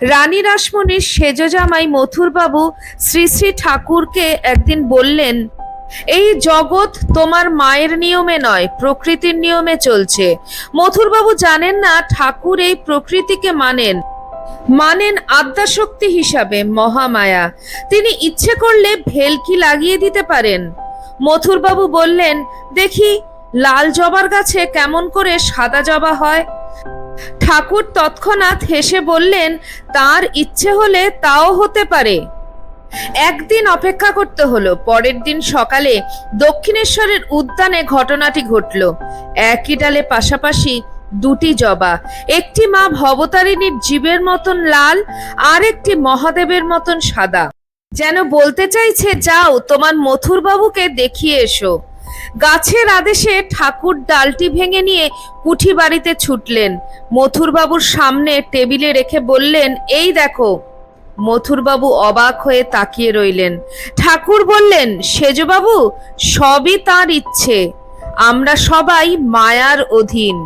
রানী রাসমণির সেজ জামাই মথুরবাবু শ্রী শ্রী ঠাকুরকে একদিন বললেন, এই জগৎ তোমার মায়ের নিয়মে নয়, প্রকৃতির নিয়মে চলছে। মথুরবাবু জানেন না ঠাকুর এই প্রকৃতিকে মানেন। মানেন আদ্যাশক্তি হিসাবে মহামায়া। তিনি ইচ্ছে করলে ভেলকি লাগিয়ে দিতে পারেন। মথুরবাবু বললেন, দেখি, লাল জবার গাছে কেমন করে সাদা জবা হয়? ঠাকুর তৎক্ষণাৎ হেসে বললেন, তার ইচ্ছে হলে তাও হতে পারে। একদিন অপেক্ষা করতে হলো। পরের দিন সকালে দক্ষিণেশ্বরের উদ্যানে ঘটনাটি ঘটল। একই ডালে পাশাপাশি দুটি জবা, একটি মা ভবতারিণীর জীবের মতন লাল, আর একটি মহাদেবের মতন সাদা। যেন বলতে চাইছে, যাও, তোমার মথুরবাবুকে দেখিয়ে এসো। গাছের আদেশে ঠাকুর ডালটি ভেঙে নিয়ে কুঠি বাড়িতে ছুটলেন। মথুরবাবুর সামনে টেবিলে রেখে বললেন, এই দেখো। মথুরবাবু অবাক হয়ে তাকিয়ে রইলেন। ঠাকুর বললেন, সেজবাবু, সবই তার ইচ্ছে। আমরা সবাই মায়ার অধীন।